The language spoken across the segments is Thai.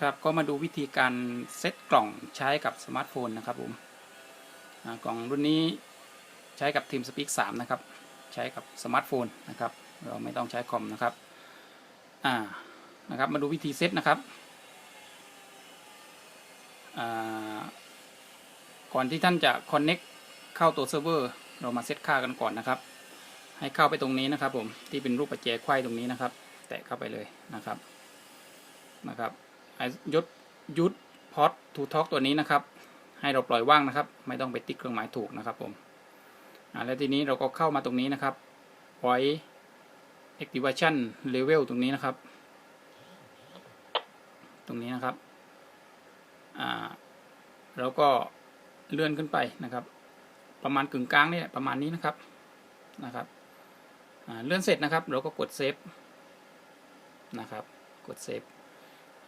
ครับก็มาดูวิธีการเซตกล่องใช้กับสมาร์ทโฟนนะครับผมกล่องรุ่นนี้ใช้กับ TeamSpeak 3นะครับ ใช้กับสมาร์ทโฟนนะครับ เราไม่ต้องใช้คอมนะครับอ่านะครับมาดูวิธีเซตนะครับก่อนที่ท่านจะ Connect เข้าตัวเซิร์ฟเวอร์เรามาเซตค่ากันก่อนนะครับ ให้เข้าไปตรงนี้นะครับผมที่เป็นรูปประแจไขว้ตรงนี้นะครับ แตะเข้าไปเลยนะครับนะครับ ยุดยุดพอตทูท็อกตัวนี้นะครับ ให้เราปล่อยว่างนะครับ ไม่ต้องไปติ๊กเครื่องหมายถูกนะครับผมอ่าแล้วทีนี้เราก็เข้ามาตรงนี้นะครับ Voice Activation Level ตรงนี้นะครับ ตรงนี้นะครับอ่าแล้วก็เลื่อนขึ้นไปนะครับ ประมาณกึ่งกลางนี่แหละประมาณนี้นะครับนะครับเลื่อนเสร็จนะครับ เราก็กดเซฟนะครับ กดเซฟ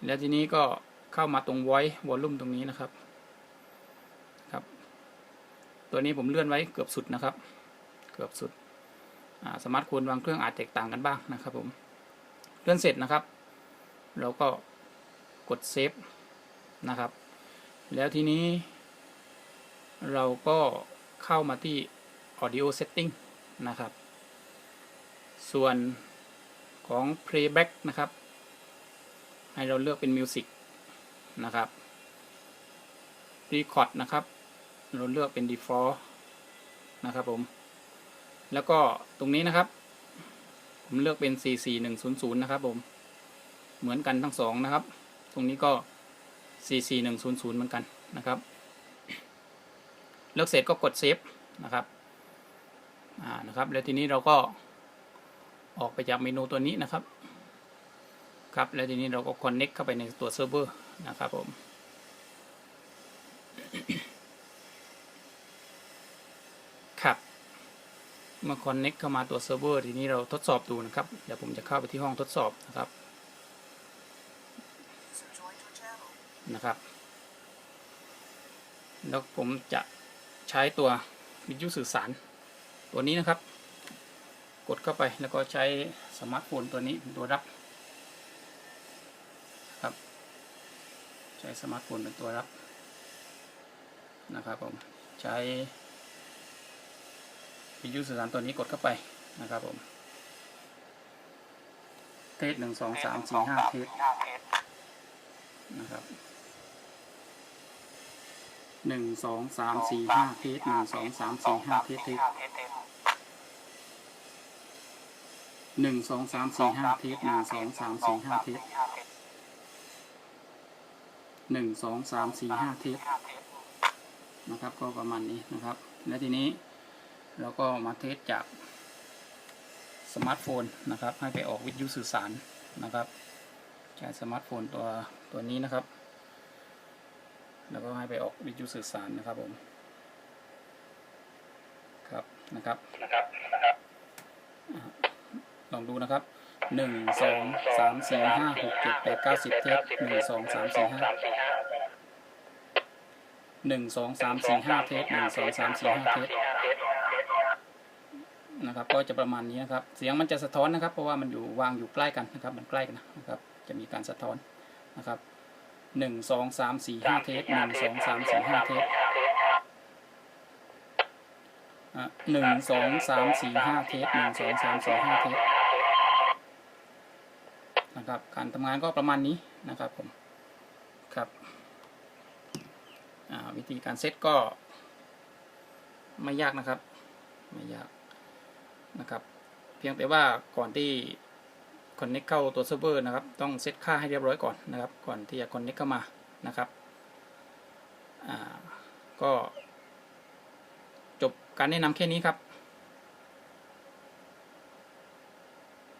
แล้วทีนี้ก็เข้ามาตรง voice volume ตรงนี้นะครับ ครับ ตัวนี้ผมเลื่อนไว้เกือบสุดนะครับ เกือบสุดสมาร์ทโฟนบางเครื่องอาจแตกต่างกันบ้างนะครับผม เลื่อนเสร็จนะครับ เราก็กดเซฟนะครับ แล้วทีนี้ เราก็เข้ามาที่ audio setting นะครับ ส่วนของ playback นะครับ ให้เราเลือกเป็น music นะครับ record นะครับ เราเลือกเป็น default นะครับผม แล้วก็ตรงนี้นะครับ ผมเลือกเป็น 44100 นะครับผม เหมือนกันทั้งสองนะครับ ตรงนี้ก็ 44100 เหมือนกันนะครับ เลือกเสร็จก็กดเซฟนะครับ อ่า นะครับ แล้วทีนี้เราก็ออกไปจากเมนูตัวนี้นะครับ ครับ แล้วทีนี้เราก็ connect เข้าไปในตัวเซิร์ฟเวอร์นะครับผมครับเมื่อ connect เข้ามาตัวเซิร์ฟเวอร์ทีนี้เราทดสอบดูนะครับ เดี๋ยวผมจะเข้าไปที่ห้องทดสอบนะครับนะครับ แล้วผมจะใช้ตัววิทยุสื่อสารตัวนี้นะครับ กดเข้าไปแล้วก็ใช้สมาร์ทโฟนตัวนี้เป็นตัวรับ ครับ ใช้สมาร์ทโฟนเป็นตัวรับนะครับผมใช้วิทยุสื่อสารตัวนี้กดเข้าไปนะครับผมเทสหนึ่งสองสามสี่ห้าเทสนะครับหนึ่งสองสามสี่ห้าเทสหนึ่งสองสามสี่ห้าเทสเทสหนึ่งสองสามสี่ห้าเทสหนึ่งสองสามสี่ห้าเทส หนึ่งสองสามสี่ห้าเทสนะครับก็ประมาณนี้นะครับ และทีนี้เราก็มาเทสจากสมาร์ทโฟนนะครับ ให้ไปออกวิทยุสื่อสารนะครับใช้สมาร์ทโฟนตัวตัวนี้นะครับ แล้วก็ให้ไปออกวิทยุสื่อสารนะครับผมครับนะครับนะครับนะครับลองดูนะครับ หนึ่งสองสามสี่ห้าหกเจ็ดแปดเก้าสิบเทสหนึ่งสองสามสี่ห้าสามสี่ห้าหนึ่งสองสามสี่ห้าเทสหนึ่งสองสามสี่ห้าเทสนะครับ ก็จะประมาณนี้นะครับ เสียงมันจะสะท้อนนะครับ เพราะว่ามันอยู่วางอยู่ใกล้กันนะครับ มันใกล้กันนะครับ จะมีการสะท้อนนะครับหนึ่งสองสามสี่ห้าเทสหนึ่งสองสามสี่ห้าเทสอะหนึ่งสองสามสี่ห้าเทสหนึ่งสองสามสี่ห้าเทส นะครับ การทำงานก็ประมาณนี้นะครับผมครับวิธีการเซตก็ไม่ยากนะครับไม่ยากนะครับ เพียงแต่ว่าก่อนที่ connect เข้าตัวเซิร์ฟเวอร์นะครับ ต้องเซตค่าให้เรียบร้อยก่อนนะครับ ก่อนที่จะ connect เข้ามานะครับก็จบการแนะนำแค่นี้ครับ